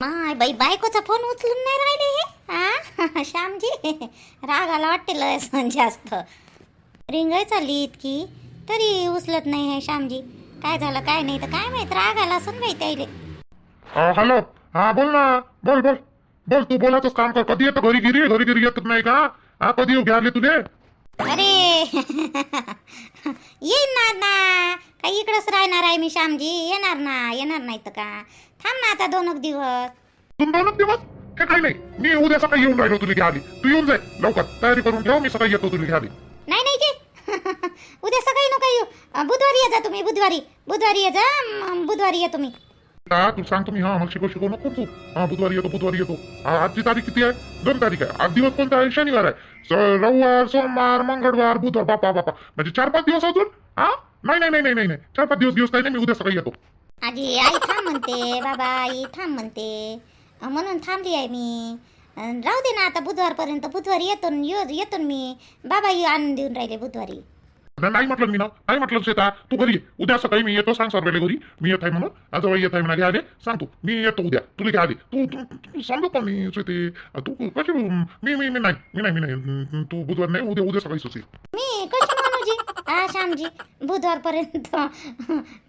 माय बाई बायकोचा फोन उचलून नाही राहिले हे? हा श्यामजी राग आला वाटते लय सण जास्त. रिंगय चालली इतकी तरी उचलत नाही हे श्यामजी. काय झालं काय नाही तर काय माहीत राग आला असं बाई त्याले हॅलो. हा बोल ना. बोल बोल. बोल तू बोलायचंच काम कर. कधी येतो घरी गिरी? घरी गिरी येतच नाही का? हा कधी येऊ घ्याले तुले? अरे. ना ना. काही इकडंच राहणार आहे मी श्यामजी. येणार ना येणार नाही तर का? थांब ना आता दोन एक दिवस. तुम्ही दोनच दिवस? हे काही नाही. मी उद्या सकाळी येऊन राहिलो तुला घ्याली तू येऊन जाय. लवकर. तयारी करून ठेव. मी सकाळी येतो तुला घ्याली नाही नाही की उद्या सकाळी नका येऊ. अं, बुधवारी ये जा तुम्ही. बुधवारी. बुधवारी ये जा. बुधवारी ये तुम्ही. का तू सांगतो मी हा मग शिकव शिकव. नको तू. हा बुधवारी येतो बुधवारी येतो. आ, आजची तारीख किती आहे? दोन तारीख आहे. आज दिवस कोणता आहे? शनिवार आहे. स- रविवार सोमवार मंगळवार बुधवार. बापा बापा. म्हणजे चार पाच दिवस अजून? हा? नाही नाही नाही नाही नाही नाही. चार पाच दिवस दिवस काही नाही. मी उद्या सकाळी येतो. आजी आई थांब म्हणते बाबा आई थांब म्हणते. म्हणून थांबली आहे मी. राहू दे ना आता बुधवारपर्यंत बुधवारी येतो येतो मी. बाबा येऊ आणून देऊन राहिले बुधवारी. नाही म्हटलं मी ना नाही म्हटलं शेता तू घरी ये. उद्या सकाळी मी येतो सांग सर्वेले घरी. मी येत आहे म्हणून. आज येत आहे म्हणा घ्या आले सांगतो मी येतो उद्या. तुला घ्या तू तू सांगतो का मी शेते तू कशी मी मी मी नाही. मी नाही मी नाही. तू बुधवार नाही उद्या उद्या सकाळी सुची मी हा श्यामजी बुधवारपर्यंत.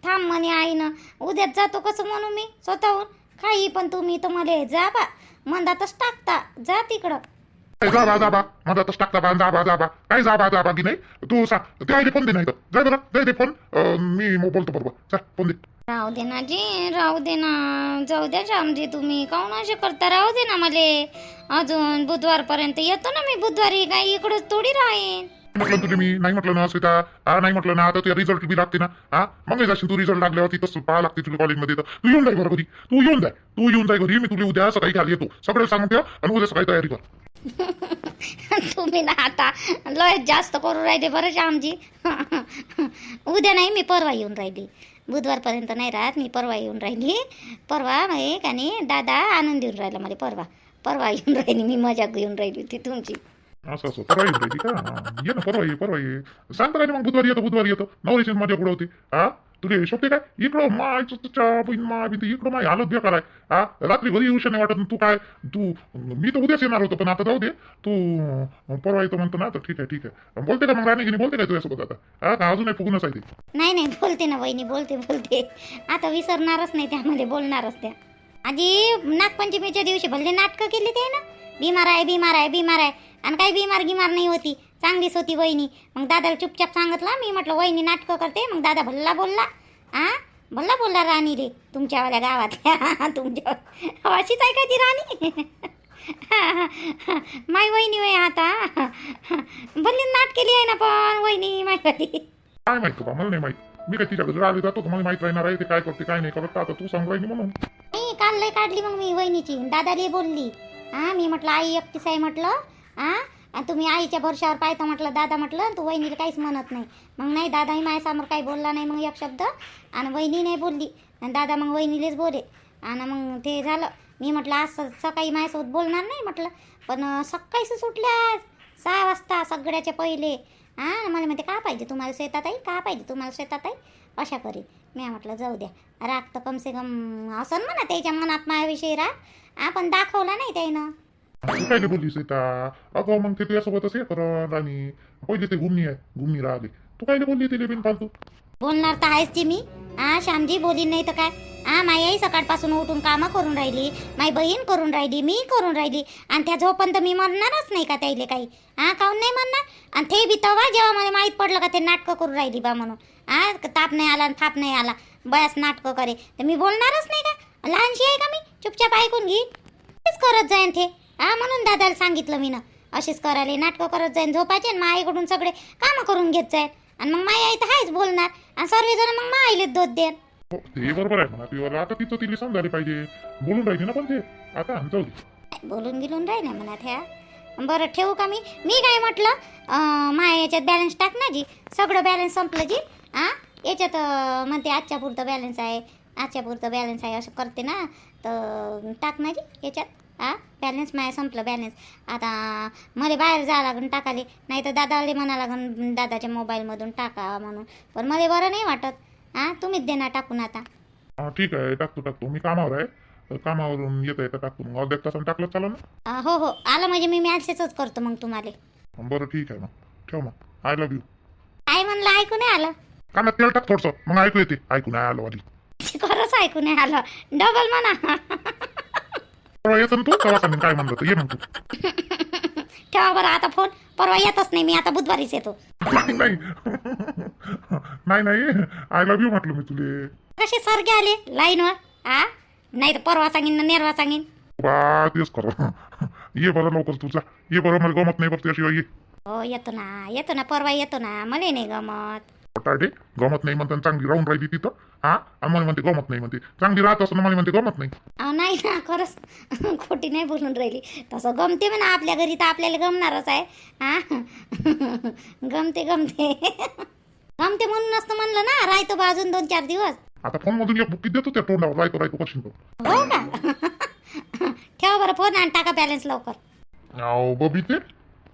थांब म्हणे आईनं. उद्याच जातो कसं म्हणू मी? स्वतःहून? काही पण तुम्ही तुम्हाला जा बा. मंदातच टाकता. जा तिकडं. काय जा बा जा बा. माझा तस टाकता बा जा बा जा बा. काय जा बा जा बा की नाही तू सांग ते आईले फोन दे नाही तर बरं दे फोन. अं, मी मग बोलतो बरोबर. जा फोन दे. राहू दे ना जी राहू दे ना. जाऊ द्या श्यामजी तुम्ही काऊन असे करता? राहू दे ना मले. अजून बुधवारपर्यंत येतो ना मी बुधवारी. काही इकडंच थोडी राहीन. म्हटलं तुझे मी नाही म्हटलं ना सीता हा नाही म्हटलं ना आता तुझ्या रिझल्ट बी लागते ना. हा मग जाशील तू रिझल्ट लागल्यावर तिथंच पाहा लागते तुला कॉलेजमध्ये तर तू येऊन जाय बरं घरी तू येऊन जाय. तू येऊन जाय घरी मी तुला उद्या सकाळी खाली येतो. सगळं सांगून ठेव आणि उद्या सकाळी तयारी कर. तुम्ही ना आता लय जास्त करू राहिले बरं श्यामजी. उद्या नाही मी परवा येऊन राहिली. बुधवारपर्यंत नाही राहत मी परवा येऊन राहिली. परवा एक आणि दादा आणून देऊन राहिला मला परवा. परवा येऊन राहिली मी मजा घेऊन राहिली होती तुमची. असं असं परवा येऊन राहिली का ये ना परवा ये परवा ये सांगता काय मग बुधवारी येतो बुधवारी येतो नवरीची माझ्या पुढे होती हा तुला शोभते काय इकडं माय तुझ्या बहीण माय बी इकडं माय हालत बेकार आहे हा रात्री घरी येऊ नाही वाटत तू काय तू मी तर उद्याच येणार होतो पण आता जाऊ दे तू परवा येतो म्हणतो ना तर ठीक आहे ठीक आहे बोलते का मग राणी गिनी बोलते काय तुझ्यासोबत आता हा का अजूनही फुगूनच आहे ते नाही नाही बोलते ना वहिनी बोलते बोलते आता विसरणारच नाही त्यामध्ये बोलणारच त्या आधी नागपंचमीच्या दिवशी भले नाटकं केली ते ना. बिमार आहे बिमार आहे बिमार आहे. आणि काही बिमार गिमार नाही होती. चांगलीच होती वहिनी. मग दादाला चुपचाप सांगितलं मी म्हटलं वहिनी नाटकं करते. मग दादा भल्ला बोलला आ? भल्ला बोलला राणी रे तुमच्यावाल्या गावातल्या. तुमच्या अशीच आहे का ती राणी? माय वहिनी वय आता. भल्ली नाट केली आहे ना पण वहिनी माय कधी काय माहीत मला नाही माहिती. मी काय तिच्याकडे राहिले जातो तुम्हाला माहीत राहणार आहे ते काय करते काय नाही करत आता तू सांगू राहिली म्हणून. नाही काल लय काढली मग मी वहिनीची दादाली बोलली. हा मी म्हटलं आई एकटीच आहे म्हटलं. हा आणि तुम्ही आईच्या भरशावर पाहता म्हटलं दादा म्हटलं तू वहिनीला काहीच म्हणत नाही. मग नाही दादाही माझ्यासमोर काही बोलला नाही मग एक शब्द आणि वहिनी नाही बोलली. आणि दादा मग वहिनीलेच बोले. आणि मग ते झालं. मी म्हटलं आज स- सकाळी माझ्यासोबत बोलणार नाही म्हटलं. पण सकाळीच सुटल्या सहा वाजता सगळ्याच्या पहिले. हां मला म्हणते का पाहिजे तुम्हाला शेतात आई? का पाहिजे तुम्हाला शेतात आई? अशा करी मी म्हटलं जाऊ द्या. राग तर कमसे कम असं म्हणा त्याच्या मनात माझ्याविषयी राग. आपण दाखवला नाही त्यानं. काय नाही बोललीस सीता अगं मग ते तुझ्यासोबतच हे पहिले ते घुमणी आहे घुमणी राहिले तू काय बोलली तिला बिन फालतू बोलणार तर आहेच ती मी. हा श्यामजी बोलीन नाही तर काय? हा माई आई सकाळपासून उठून कामं करून राहिली. माई बहीण करून राहिली मी करून राहिली. आणि त्या झोपन तर मी म्हणणारच नाही का त्याईले काही? हा काहून नाही म्हणणार आणि ते बी तेव्हा जेव्हा मला माहीत पडलं का ते नाटकं करून राहिली बा म्हणून. हा ताप नाही आला आणि थाप नाही आला. बयास नाटकं करे. तर मी बोलणारच नाही का? लहानशी आहे का मी? चुपचाप ऐकून घे. तेच करत जाईन ते. हा म्हणून दादाला सांगितलं मी ना अशीच करायला नाटकं करत जाईन झोपायचे आणि माईकडून सगळे कामं करून घेत जाईन. आणि मग माई आई तर आहेच बोलणार. आणि सर्वजण मग माईलेच दोध देन. ते बरोबर आहे म्हणा. तुला आता तिचं तिला समजायला पाहिजे. बोलून राहिली ना पण ते. आता जाऊ बोलून गेलून राहिले म्हणा त्या? बरं ठेवू का मी? मी काय म्हटलं? अं, माया याच्यात बॅलन्स टाक ना जी. सगळं बॅलन्स संपलं जी. आ? याच्यात अं, म्हणते आजच्या पुरतं बॅलन्स आहे. आजच्या पुरतं बॅलन्स आहे असं करते ना. तर टाक ना जी याच्यात. आ? बॅलन्स माया संपलं बॅलन्स आता मला बाहेर जावं लागून टाकाले. नाही तर दादाले म्हणा लागून दादाच्या मोबाईलमधून टाका म्हणून. पण मला बरं नाही वाटत. हां तुम्हीच देणार टाकून आता. हा ठीक आहे टाकतो टाकतो. मी कामावर आहे. कामावरून येता येता टाकतो. मग अर्ध्या तासानं टाकलं चाला ना. अं, हो हो. आलं म्हणजे मी मॅसेजच करतो मग तुम्हाला. बरं ठीक आहे मग. ठेव मग. आय लव्ह यू काय म्हणलं ऐकू नाही आलं. कानात तेल टाक थोडस. मग ऐकू येते. ऐकू नाही आलं वाली. खरंच ऐकू नाही आलं. डबल म्हणा. परवा येतो ना तू? तेव्हा सांगेन काय म्हणलं तर ये मग तू. ठेवा बरं आता फोन परवा येतच नाही. मी आता बुधवारीच येतो. नाही नाही. नाही नाही. आय लव्ह यू म्हटलं मी तुले. कसे सारखे आले लाईनवर आ? नाही तर परवा सांगेन ना नेरवा सांगेन. बा तेच कर ये बरं लवकर तुझा ये बरं मला गमत नाही बघ त्याशिवाय ये. हो येतो ना येतो ना परवा येतो ना. मला नाही गमत. टाटे गमत नाही म्हणते चांगली राहून राहिली तिथं हा आणि मला म्हणते गमत नाही म्हणते. चांगली राहत असं मला म्हणते गमत नाही. अहो नाही ना खरंच. खोटी नाही बोलून राहिली. तसं गमते म्हणा आपल्या घरी तर आपल्याला गमणारच आहे हा गमते गमते. गमते म्हणून नसतं म्हणलं ना राहतो बा अजून दोन चार दिवस. आता फोन मधून एक बुक्की देतो त्या तोंडावर? रायतो रायतो करशील तो हो का? ठेवा बरं फोन आणि टाका बॅलन्स लवकर. अहो बबी ते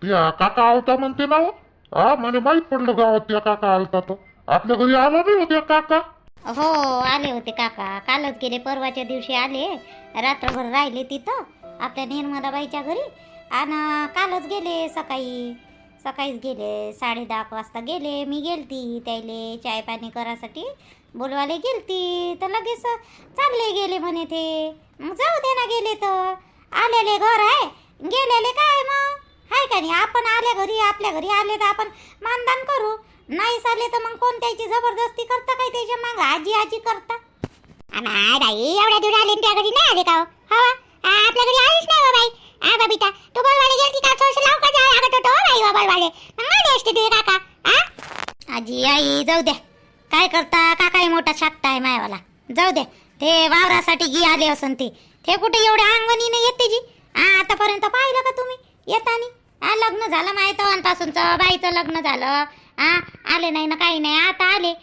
त्या काका आलता म्हणते ना हो. हा म्हणे माहीत पडलं गावात त्या काका आलता तर. आपल्या घरी आला नाही होत्या काका. हो आले होते काका. कालच गेले परवाच्या दिवशी आले. रात्रभर राहिले तिथं आपल्या निर्मलाबाईच्या घरी. आणि कालच गेले सकाळी. सकाळीच गेले साडे दहा वाजता गेले मी गेलती त्याले चाय पाणी करासाठी बोलवाले गेलती तर लगेच चालले गेले म्हणे ते. मग जाऊ दे ना गेले तर. आलेले घर आहे गेलेले काय मग? हाय का नाही? आपण आल्या घरी आपल्या घरी आले तर आपण मानदान करू. नाही आले तर मग कोण त्याची जबरदस्ती करता काय त्याच्या मग? आजी आजी करता. नाही एवढ्या दूर आले त्या घरी नाही आले का हो? हो आपल्या घरी आलीच नाही हो बाई. आ बबिता तू बोलवाले गेलती का? सोस लाव हो का जाय लागत तो बाई हो बोलवाले मग असते तुझे काका आ? आजी आई जाऊ द्या काय करता? काकाही मोठा शाकटा आहे मायवाला. जाऊ द्या ते वावरासाठी गी आले असन ते. ते कुठे एवढ्या अंगणीने येते जी? आ आतापर्यंत पाहिलं का तुम्ही? येतानी. आ लग्न झालं माय तवांपासूनचं बाईचं लग्न झालं. आ आले नाही ना काही नाही. आता आले.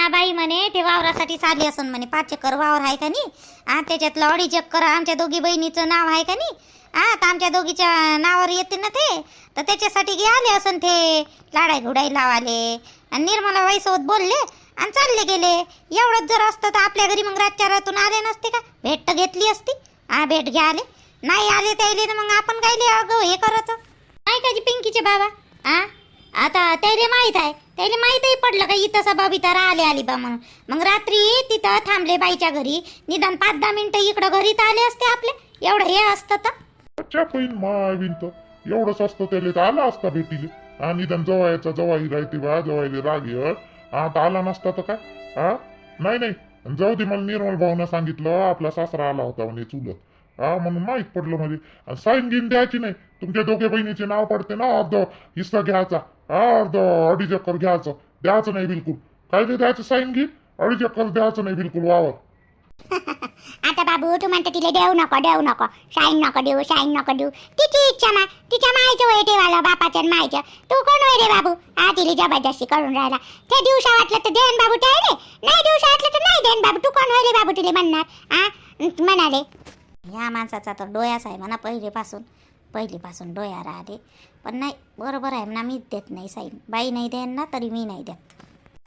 हा बाई म्हणे ते वावरासाठी आली असून म्हणे. पाच एकर वावर आहे का नाही? आ त्याच्यातलं अडीच एकर आमच्या दोघी बहिणीचं नाव आहे का नाही? आ तर आमच्या दोघीच्या नावावर येते ना ते. तर त्याच्यासाठी गे आले असन ते. लाडाई घुडाई लावाले. आणि निर्मला बाईसोबत बोलले आणि चालले गेले. एवढंच जर असतं तर आपल्या घरी मग रातच्या रातून आले नसते का? भेट तर घेतली असती. हा भेट घ्या आले. नाही आले त्याले तर मग आपण काय अगं हे करायचं. नाही का जी पिंकीचे बाबा. आ आता त्याले माहीत आहे. त्याला माहीतही पडलं का इथं सभा बिता आले आली बा मग. मग रात्री तिथं थांबले बाईच्या घरी. निदान पाच दहा मिनिटं इकडं घरी तर आले असते आपले. एवढं हे असतं तर. अच्छा पैन माविन तर. एवढंच असतं त्याला तर आला असता भेटीले. आणि निदान जवायचा जवाई राहते बा जवाईले राग आता हा. आला नसता तर काय? हा नाही नाही. जाऊ दे मला निर्मल भाऊनं सांगितलं आपला सासरा आला होता म्हणे चुलत. हा म्हणून माहीत पडलं म्हणजे साईन गिन द्यायची नाही. तुमच्या दोघे बहिणीचे नाव पडते ना अर्ध हिस्सा घ्यायचा. अर्ध अडीच एकर घ्यायचं द्यायचं नाही बिलकुल. काय ते द्यायचं साईन घे अडीच एकर द्यायचं नाही बिलकुल वावर. आता बाबू तू म्हणतो तिला देऊ नको देऊ नको. शाईन नको देऊ शाईन नको देऊ. तिची इच्छा मा तिच्या मायचं वय ठेवायला बापाच्या मायचं तू कोण वय रे बाबू? हा तिला जबरदस्ती करून राहिला. ते दिवसा वाटलं तर देन बाबू ते रे. नाही दिवसा वाटलं तर नाही देन बाबू. तू कोण वय रे बाबू तिला म्हणणार? हा म्हणाले. ह्या माणसाचा तर डोयाच आहे म्हणा पहिलेपासून पहिलीपासून डोया राहिले पण नाही बरोबर आहे ना मीच देत नाही साईन बाई नाही देन ना तरी मी नाही देत.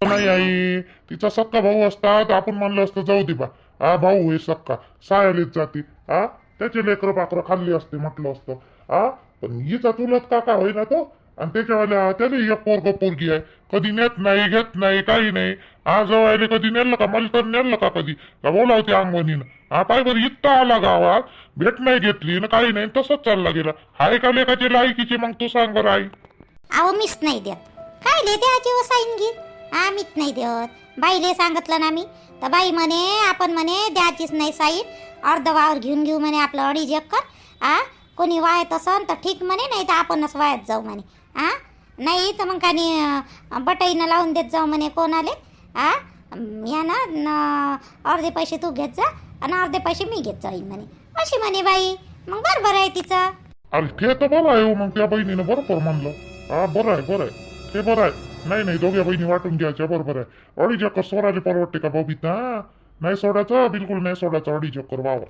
नाही आई तिचा सक्का भाऊ असता तर आपण म्हणलं असतं जाऊ दे बा. हा भाऊ हे सक्का सायलीत जाते. हा त्याचे लेकरं पाकरं खाल्ली असते म्हटलं असतं. हा पण हिचा चुलत काका होईना तो. आणि त्याच्यावाल्या त्याला एक पोरग पोरगी आहे. कधी नेत नाही घेत नाही काही नाही. हा जवळ कधी नेलं का? मला तर नेलं का कधी? का बोलावते अंगवणीनं? हा पाय बरं इथं आला गावात भेट नाही घेतली ना काही नाही तसंच चालला गेला. हाय का लेखाची लायकीची? मग तू सांग बरं आई. अहो मीच नाही देत. काय ले द्यायची व साईन घे हा मीच नाही देत. बाईले सांगितलं ना मी. तर बाई म्हणे आपण म्हणे द्यायचीच नाही साईन अर्ध वावर घेऊन घेऊ म्हणे आपलं अडीच एकर. आ कोणी वाहत असन तर ठीक म्हणे नाही तर आपणच वाहत जाऊ म्हणे. आ नाही तर मग काही बटाईनं लावून देत जाऊ म्हणे कोणाले. आ या ना अर्धे पैसे तू घेत जा आणि अर्धे पैसे मी घेत जाईन म्हणे अशी म्हणे बाई मग बरोबर आहे तिचं अरे ते तर बरं आहे हो मग त्या बहिणीनं बरोबर म्हणलं हा बरं आहे बरं आहे ते बरं आहे नाही नाही दोघ्या बहिणी वाटून घ्यायच्या बरोबर आहे अडीच एकर सोडायला परवडते का बबिता नाही सोडायचं बिलकुल नाही सोडायचं अडीच एकर वावर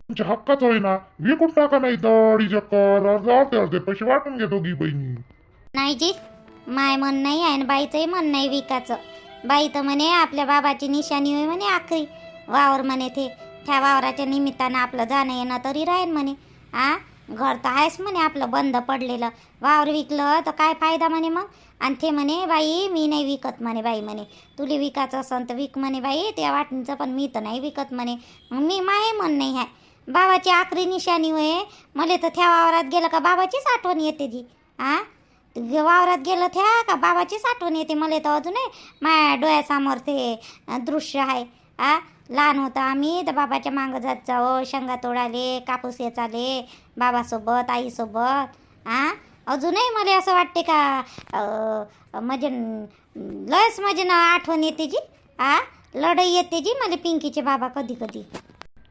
तुमच्या हक्काच होईना विकून टाका नाही तर अडीच एकर अर्धे अर्धे अर्धे पैसे वाटून घ्या दोघी बहिणी नाही जी माय मन नाही आहे आणि बाईचंही मन नाही विकाचं बाई तर म्हणे आपल्या बाबाची निशाणी होय म्हणे आखरी. वावर म्हणे ते त्या वावराच्या निमित्तानं आपलं जाणं येणं तरी राहील म्हणे. आ? घर तर आहेस म्हणे आपलं बंद पडलेलं. वावर विकलं तर काय फायदा म्हणे मग? आणि ते म्हणे बाई मी नाही विकत म्हणे बाई म्हणे. तुले विकायचं असन तर विक म्हणे बाई त्या वाटणीचं पण मी तर नाही विकत म्हणे. मग मी माय म्हण नाही आहे बाबाची आखरी निशाणी होय. मला तर त्या वावरात गेलं का बाबाचीच आठवण येते जी आ? वावरात गेलं त्या का बाबाचीच आठवण येते मला तर अजूनही. माया डोळ्यासमोर ते दृश्य आहे. आ लहान होतं आम्ही तर बाबाच्या मागं जात जाओ शेंगा तोडाले कापूस येचाले बाबासोबत आईसोबत. आ अजूनही मला असं वाटते का म्हणजे लस लयच म्हणजे ना आठवण येते जी. आ लढाई येते जी मला पिंकीचे बाबा कधी कधी.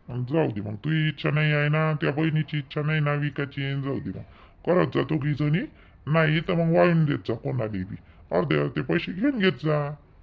जाऊ दे मग. तुझी इच्छा नाही आहे ना त्या बहिणीची इच्छा नाही ना विकाची जाऊ दे मग. करत जातो की जणी नाही तर मग वाळून देत जा कोणाला बी. अर्धे अर्धे पैसे घेऊन घेत जा.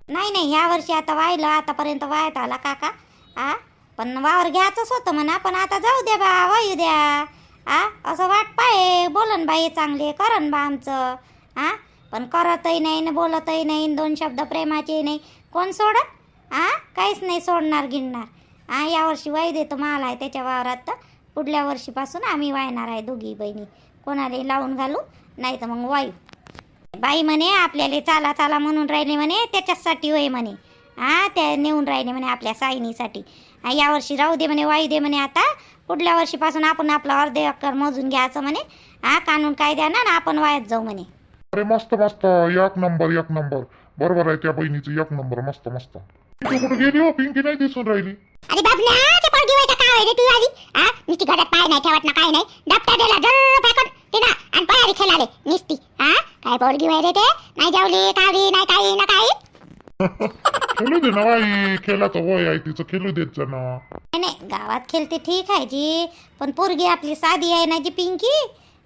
नाही नाही ह्या वर्षी आता वाहिलं आतापर्यंत वाहत आला काका. आ? पण वावर घ्यायचंच होतं म्हणा पण आता जाऊ द्या बा वायू द्या. आ? असं वाट पाय बोलन बाई चांगले करन बा आमचं. आ? पण करतही नाही न बोलतही नाही न दोन शब्द प्रेमाचे नाही. कोण सोडत आ? काहीच नाही सोडणार गिणणार आ यावर्षी वाई देतो माल आहे त्याच्या वावरात. तर पुढल्या वर्षीपासून आम्ही वाहणार आहे दोघी बहिणी. कोणाला लावून घालू? नाही तर मग वायू बाई म्हणे आपल्याला चाला चाला म्हणून राहिले म्हणे त्याच्याचसाठी होय म्हणे. हा त्या नेऊन राहिले म्हणे आपल्या सायनीसाठी यावर्षी राहू दे म्हणे वायू दे म्हणे आता. पुढल्या वर्षीपासून आपण आपलं अर्धे अक्कर मोजून घ्यायचं म्हणे. हा कानून कायद्यानं ना आपण वायात जाऊ म्हणे. अरे मस्त मस्त. एक नंबर एक नंबर. बरोबर आहे त्या बहिणीचं एक नंबर. मस्त मस्त. तू कुठे गेली हो? पिंकी नाही दिसून राहिली. अरे बाबल्या ते पोरगी वय काय होय रे तू आली. हा नुसती घरात पाय नाही ठेवत ना काय नाही. दप्तर दिला जर फेकून. ना आणि पळाली खेळाले निसती. हा? काय पोरगी वय रे ते? नाही जेवली नाही काही ना काही? खेळू दे ना बाई खेळाचं वय आहे तिचं खेळू देत जा ना. नाही नाही गावात खेळते ठीक आहे जी पण पोरगी आपली साधी आहे ना जी पिंकी?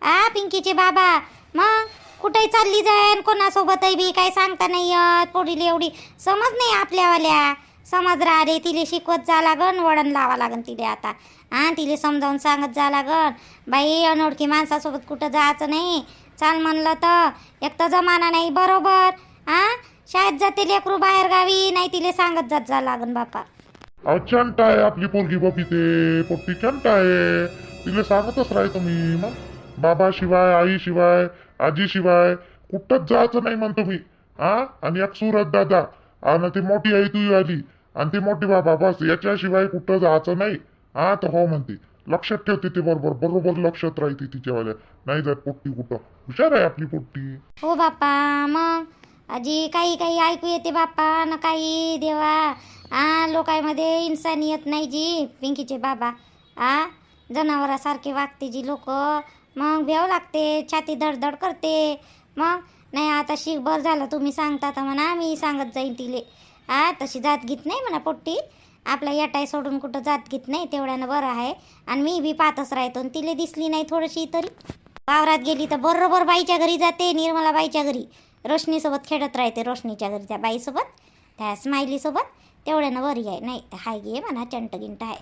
आ पिंकीचे बाबा मग? कुठेही चालली जाईन कोणासोबतही बी? काही सांगता नाही येत पोरीला एवढी. समज नाही आपल्यावाल्या. समज राहिले तिले शिकवत जा लागन वळण लावा लागन तिले आता. हां तिले समजावून सांगत जा लागन बाई अनोळखी माणसासोबत कुठं जायचं नाही. चाल म्हणलं तर एक तर जमाना नाही बरोबर. हां शाळेत जाते लेकरू बाहेर गावी नाही तिले सांगत जात जा लागन बापा. अहो चंट आहे आपली पोरगी बबी ते. पोट्टी चंट आहे. तिला सांगतच राहाय तुम्ही मग. बाबा शिवाय आई शिवाय आजी शिवाय कुठंच जायचं नाही म्हणतो मी. हा आणि एक सुरत दादा. आणि ती मोठी आई तू आली. आणि ती मोठी बाबा बस. याच्याशिवाय कुठं जायचं नाही. आता हो म्हणते. लक्षात ठेवते ते बरोबर. बरोबर लक्षात राहते तिच्यावाल्या नाही जात पोट्टी कुठं. हुशार आहे आपली पोट्टी. हो बापा मग? आजी काही काही ऐकू येते बापा न काही देवा. आ लोकांमध्ये इन्सानियत नाही जी पिंकीचे बाबा. आ जनावरासारखे वागते जी लोक. मग भ्याव लागते छाती धडधड करते. मग? नाही आता शीख बरं झालं तुम्ही सांगता तर म्हणा मी सांगत जाईन तिले. आ तशी जात घेत नाही म्हणा पोट्टी. आपला यटाय सोडून कुठं जात गीत नाही तेवढ्यानं बरं आहे. आणि मी बी पाहतच राहतो आणि तिले दिसली नाही थोडीशी तरी. वावरात गेली तर बरोबर बाईच्या घरी जाते निर्मला बाईच्या घरी. रोशनीसोबत खेळत राहते रोशनीच्या घरी त्या बाईसोबत त्या स्माइलीसोबत. तेवढ्यानं वरी आहे. नाही तर हाय गे म्हणा चंट गिंट आहे.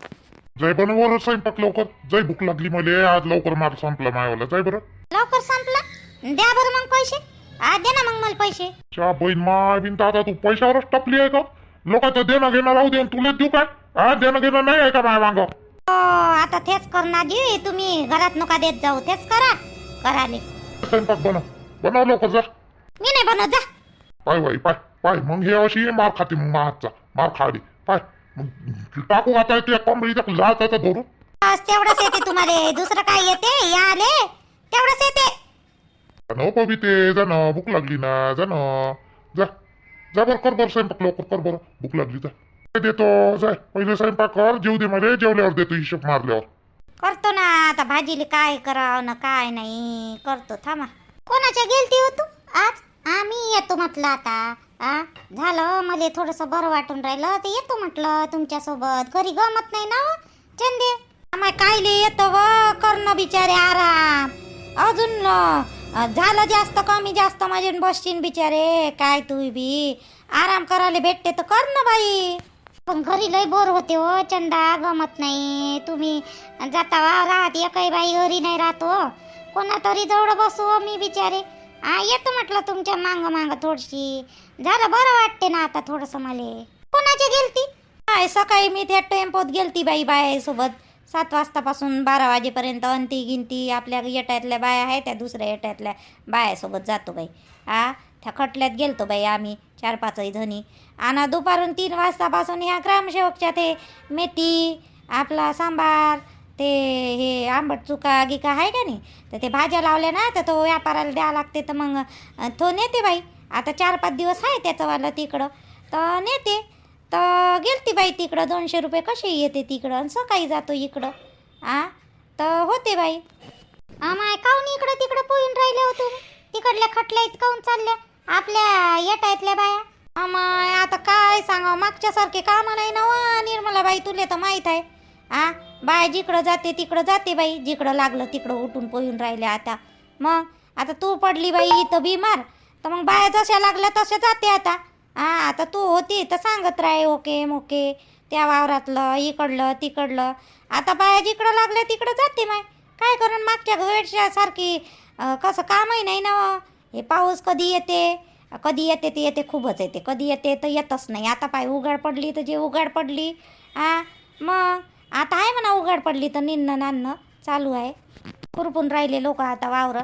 जाय बनवर स्वयंपाक लवकर. जाय भूक लागली मला आज लवकर मार संपला मायावाला. जाय बरं. लवकर संपला? द्या बरं मग पैसे. आज दे ना मग मला पैसे. च्या बहीण माय बिन आता तू पैशावरच टपली आहे का? लोकांचं देणं घेणं राहू दे तुला देऊ काय हा देणं घेणं नाही आहे का माय मांग? हो आता तेच करणार जी तुम्ही घरात नका देत जाऊ तेच करा. कराले स्वयंपाक बनव. बनव लवकर जा. मी नाही बनवत जा. पाय बाई पाय पाय. मग हे अशी मार खाते मग मारचा. मार खाली. पाय. मग टाकू आता ते कोंबडीचा लाचाचा धरून. बस तेवढंच येते तुम्हाला. दुसरं काय येते? या आले तेवढंच येते. न बबी ते जा ना भूक लागली ना जा ना जा. जा बरं कर बरं स्वयंपाक लवकर कर बरं. भूक लागली जा काय देतो जाय. पहिले स्वयंपाक कर जेव दे मध्ये जेवल्यावर देतो हिशोब मारल्यावर. करतो ना आता भाजीले काय करावं ना काय नाही. करतो थांबा. कोणाच्या गेलती हो तू? आज? आम्ही येतो म्हटलं आता. आ झालं मला थोडंसं बरं वाटून राहिलं ते येतो म्हटलं तुमच्यासोबत. घरी गमत नाही ना हो, चंदे. आम्हा कायले येतो व करणं बिचारे आराम. अजून अं, झालं जास्त कमी जास्त माझे बसशीन बिचारे. काय तू बी? आराम करायला भेटते तर कर ना बाई. पण घरी लय बोर होते हो चंदा गमत नाही. तुम्ही जाता वा राहत एकही बाई घरी नाही राहतो हो. कोणा तरी जवळ बसू हो मी बिचारे. हा येतो म्हटलं तुमच्या मांग मांग थोडीशी. झालं बरं वाटते ना आता थोडंसं मला. कोणाची गेलती? काय सकाळी मी त्या टेम्पोत गेलती बाई बायासोबत. सात वाजतापासून बारा वाजेपर्यंत अंती गिंती आपल्या येटातल्या बाया आहे त्या दुसऱ्या येटातल्या बायासोबत जातो बाई. आ त्या खटल्यात गेलतो बाई आम्ही चार पाचही जणी. आणि दुपारून तीन वाजतापासून ह्या ग्रामसेवकच्या ते मेथी आपला सांबार ते हे आंबट चुका गिका आहे का नाही? तर ते भाज्या लावल्या ना तर तो व्यापाराला द्यावं लागते तर मग तो नेते बाई. आता चार पाच दिवस आहे त्याचंवालं तिकडं. तर नेते तर गेलती बाई तिकडं दोनशे रुपये कसे येते तिकडं आणि सकाळी जातो इकडं. आ? तर होते बाई. आमाय काहून इकडं तिकडं पोईन राहिले हो तुम्ही तिकडल्या खटल्या इथं काऊन चालल्या? आपल्या येटायतल्या बाया. अमाय आता काय सांगावं? मागच्यासारखे कामं नाही ना वा निर्मला बाई तुले तर माहीत आहे. आ बाय जिकडं जाते तिकडं जाते बाई जिकडं लागलं तिकडं उठून पोहून राहिले आता. मग आता तू पडली बाई इथं बिमार तर मग बाया जशा लागल्या तशा जाते आता. हां आता तू होती तर सांगत राय ओके मोके त्या वावरातलं इकडलं तिकडलं. आता बाया जिकडं लागल्या तिकडं जाते माय. काय करून मागच्या वेळच्या सारखी कसं कामही नाही ना हे पाऊस कधी येते? कधी येते ते येते खूपच येते. कधी येते तर येतच नाही. आता पाय उघड पडली तर जे उघड पडली. आ मग? आता आहे म्हणा उघड पडली तर निन्न नान्न. चालू आहे. खुरपून राहिले लोक आता वावरं.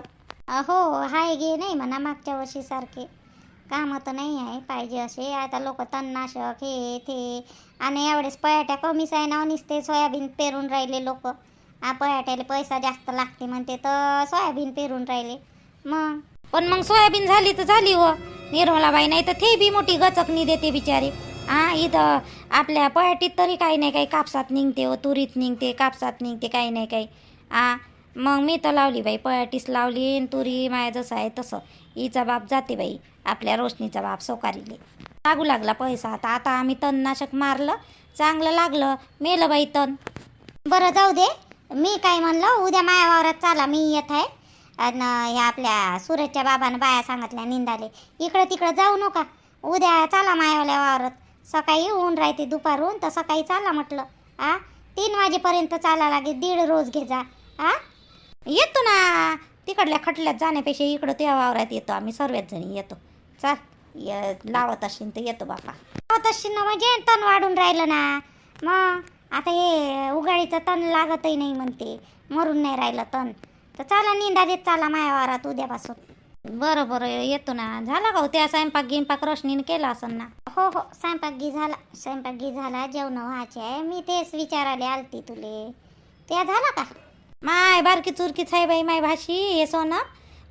हो हाय गे नाही म्हणा मागच्या वर्षीसारखे. कामं तर नाही आहे पाहिजे असे. आता लोक तणनाशक हे ते. आणि एवढेच पयाट्या कमीच आहे ना निसते सोयाबीन पेरून राहिले लोक. हा पयाट्याला पैसा जास्त लागते म्हणते तर सोयाबीन पेरून राहिले. मग? पण मग सोयाबीन झाली तर झाली व निर्मलाबाई नाही तर ते बी मोठी गचकणी देते बिचारी. हा इथं आपल्या पयाटीत तरी काही नाही काही कापसात निघते व तुरीत निघते कापसात निघते काही नाही काही. हा मग मी तर लावली बाई पयाटीस लावली तुरी माया जसं आहे तसं. हिचा बाप जाते बाई. आपल्या रोशनीचा बाप सोकारीले. लागू लागला पैसा. आता आता आम्ही तणनाशक मारलं. चांगलं लागलं. मेलं बाई तण. बरं जाऊ दे. मी काय म्हणलं उद्या माया वावरात चाला. मी येत आहे. आणि ह्या आपल्या सूरजच्या बाबानं बाया सांगितल्या निंदाले. इकडं तिकडं जाऊ नका. उद्या चाला मायावाल्या वावरात. सकाळी ऊन राहते दुपारून तर सकाळी चाला म्हटलं. आ? तीन वाजेपर्यंत चाला लागेल. दीड रोज घे जा. आ? येतो ना. तिकडल्या खटल्यात जाण्यापेक्षा इकडं त्या वावरात येतो आम्ही सर्वच जणी येतो. चाल ये लावत असशील तर येतो बापा. असशील ना म्हणजे? तण वाढून राहिलं ना. मग आता हे उगाळीचं तण लागतही नाही म्हणते. मरून नाही राहिलं तण. तर चला निंदा देत चाला माया वावरात उद्यापासून. बरं बरं येतो ना. झाला का हो त्या स्वयंपाक गिंपाक रोशनीनं केला असेल ना? हो हो स्वयंपाक गी झाला स्वयंपाक गी झाला जेवण व्हायचे आहे मी तेच विचारायला आलती तुले. त्या झाला का? माय बारकी चुरकीच आहे बाई माय भाशी हे सोनं.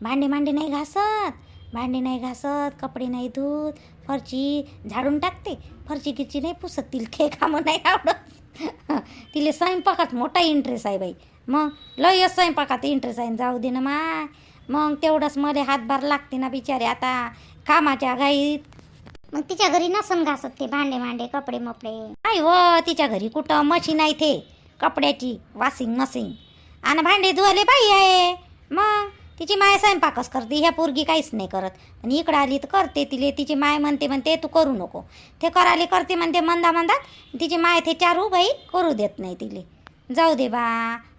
भांडी मांडी नाही घासत. भांडी नाही घासत कपडे नाही धुत. फरची झाडून टाकते. फरची किची नाही पुसत तिला खे कामं नाही आवडत. तिला स्वयंपाकात मोठा इंटरेस्ट आहे बाई. मग लय स्वयंपाकात इंटरेस्ट आहे. जाऊ दे ना माय. मग तेवढंच मध्ये हातभार लागते ना बिचारे आता. कामाच्या घाईत. मग तिच्या घरी नसन घासत ते भांडे भांडे कपडे मपडे? नाही व तिच्या घरी कुठं मशीन आहे ते. कपड्याची वॉशिंग मशीन आणि भांडे धुवाले बाई आहे. मग? तिची माय स्वयंपाकच करते? ह्या पोरगी काहीच नाही करत. आणि इकडं आली तर करते तिले. तिची माय म्हणते म्हणते तू करू नको. ते करायला करते म्हणते मंदा मंदात तिची माय ते चारू बाई करू देत नाही तिले. जाऊ दे बा.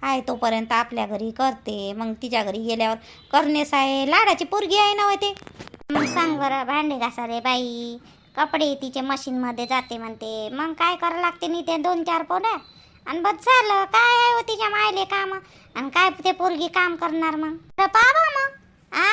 आहे तोपर्यंत आपल्या घरी करते. मग तिच्या घरी गेल्यावर करणेस आहे लाडाची पोरगी आहे ना ते. मग सांग बरं भांडे घासा रे बाई. कपडे तिचे मशीनमध्ये जाते म्हणते. मग काय करावं लागते नाही ते दोन चार पोड्या आणि बस झालं. काय आहे हो तिच्या मायले काम? आणि काय ते पोरगी काम करणार मग? तर पाहा मग. आ?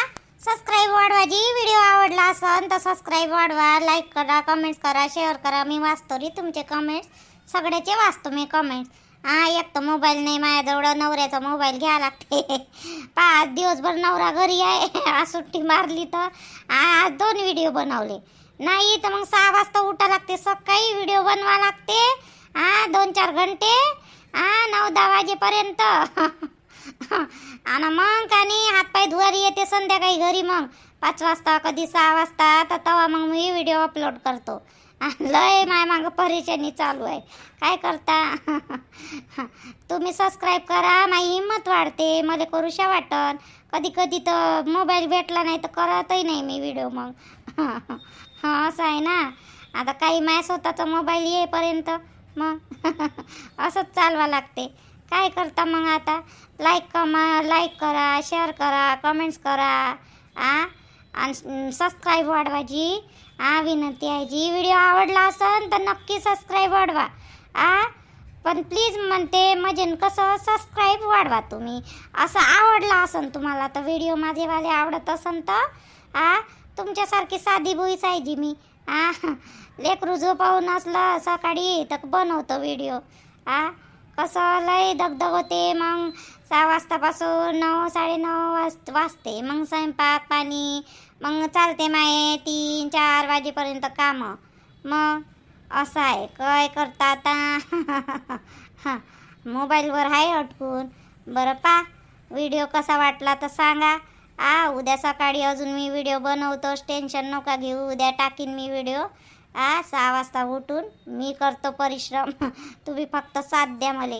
सबस्क्राईब जी व्हिडिओ आवडला असन तर सबस्क्राईब वाढवा. लाईक करा कमेंट्स करा शेअर करा. मी वाचतो रे तुमचे कमेंट्स सगळ्याचे वाचतो मी कमेंट्स हा एक तर मोबाईल नाही माझ्याजवळ नवऱ्याचा मोबाईल घ्यावा लागते. पाच दिवसभर नवरा घरी आहे. आज सुट्टी मारली तर. आज दोन व्हिडिओ बनवले. नाही तर मग सहा वाजता उठा लागते. सकाळी व्हिडिओ बनवा लागते. हा दोन चार घंटे? हा नऊ दहा वाजेपर्यंत. आणि मग आणि हातपाय धुवारी येते संध्याकाळी घरी मग. पाच वाजता कधी सहा वाजता तर तेव्हा मग मी व्हिडिओ अपलोड करतो. लय माय मागं परेशानी चालू आहे. काय करता? तुम्ही सबस्क्राईब करा माझी हिंमत वाढते. मला करूशा वाटन. कधी कधी तर मोबाईल भेटला नाही तर करतही नाही मी व्हिडिओ मग. हां असं आहे ना? आता काही माय स्वतःचा मोबाईल येईपर्यंत. मग? असंच चालवा लागते. काय करता मग आता? लाईक कमा लाईक करा शेअर करा कमेंट्स करा. आ? आणि सबस्क्राईब वाढवायची आ विनंती आहे जी. व्हिडिओ आवडला असेल तर नक्की सबस्क्राईब वाढवा. आ? पण प्लीज म्हणते म्हणजे कसं सबस्क्राईब वाढवा तुम्ही. असं आवडला असेल तुम्हाला तर व्हिडिओ माझेवाले आवडत असेल तर आ? तुमच्यासारखी साधी भुईच आहे जी मी. आ लेकरू झोपावून असलं सकाळी तर बनवतो व्हिडिओ आ कसं लय दगदग होते मग सहा वाजतापासून नऊ साडेनऊ वाज वाजते. मग स्वयंपाक पाणी मग चालते माये तीन चार वाजेपर्यंत कामं. मग असं आहे काय करता आता? मोबाईलवर आहे अटकून बरं पा व्हिडिओ कसा वाटला तर सांगा. आ उद्या सकाळी अजून मी व्हिडिओ बनवतोच टेन्शन नका घेऊ. उद्या टाकीन मी व्हिडिओ आ सहा वाजता उठून मी करतो परिश्रम. तुम्ही फक्त साथ द्या मला.